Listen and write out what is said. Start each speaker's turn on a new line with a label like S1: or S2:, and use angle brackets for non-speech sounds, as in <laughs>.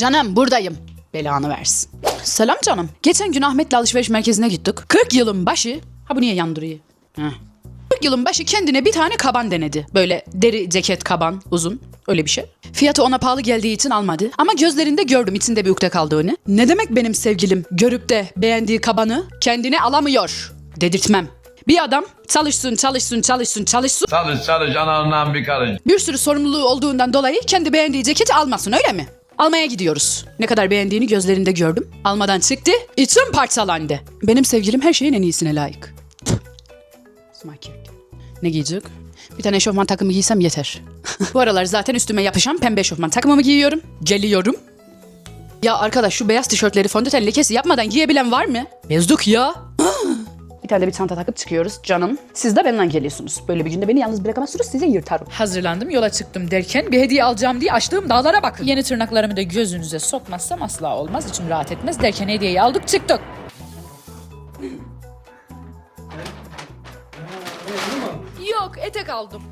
S1: Canım buradayım. Belanı versin. Selam canım. Geçen gün Ahmet'le alışveriş merkezine gittik. 40 yılın başı... Ha bu niye yandırıyor? Heh. 40 yılın başı kendine bir tane kaban denedi. Böyle deri ceket kaban uzun. Öyle bir şey. Fiyatı ona pahalı geldiği için almadı. Ama gözlerinde gördüm içinde ukde kaldığını. Ne demek benim sevgilim görüp de beğendiği kabanı kendine alamıyor dedirtmem. Bir adam çalışsın çalışsın çalışsın çalışsın
S2: Çalış çalış anandan bir karış.
S1: bir sürü sorumluluğu olduğundan dolayı kendi beğendiği ceketi almasın öyle mi? Almaya gidiyoruz. Ne kadar beğendiğini gözlerinde gördüm. Almadan çıktı, içim parçalandı. Benim sevgilim her şeyin en iyisine layık. Ne giyecek? Bir tane eşofman takımı giysem yeter. <laughs> Bu aralar zaten üstüme yapışan pembe eşofman takımımı giyiyorum. Geliyorum. Ya arkadaş şu beyaz tişörtleri fondöten lekesi yapmadan giyebilen var mı? Bezduk ya. <gasps> tane de bir çanta takıp çıkıyoruz canım. Siz de benden geliyorsunuz. Böyle bir günde beni yalnız bırakamazsınız sizi yırtarım.
S3: Hazırlandım yola çıktım derken bir hediye alacağım diye açtığım dağlara bakın. Yeni tırnaklarımı da gözünüze sokmazsam asla olmaz. İçim rahat etmez derken hediyeyi aldık çıktık. Yok etek aldım.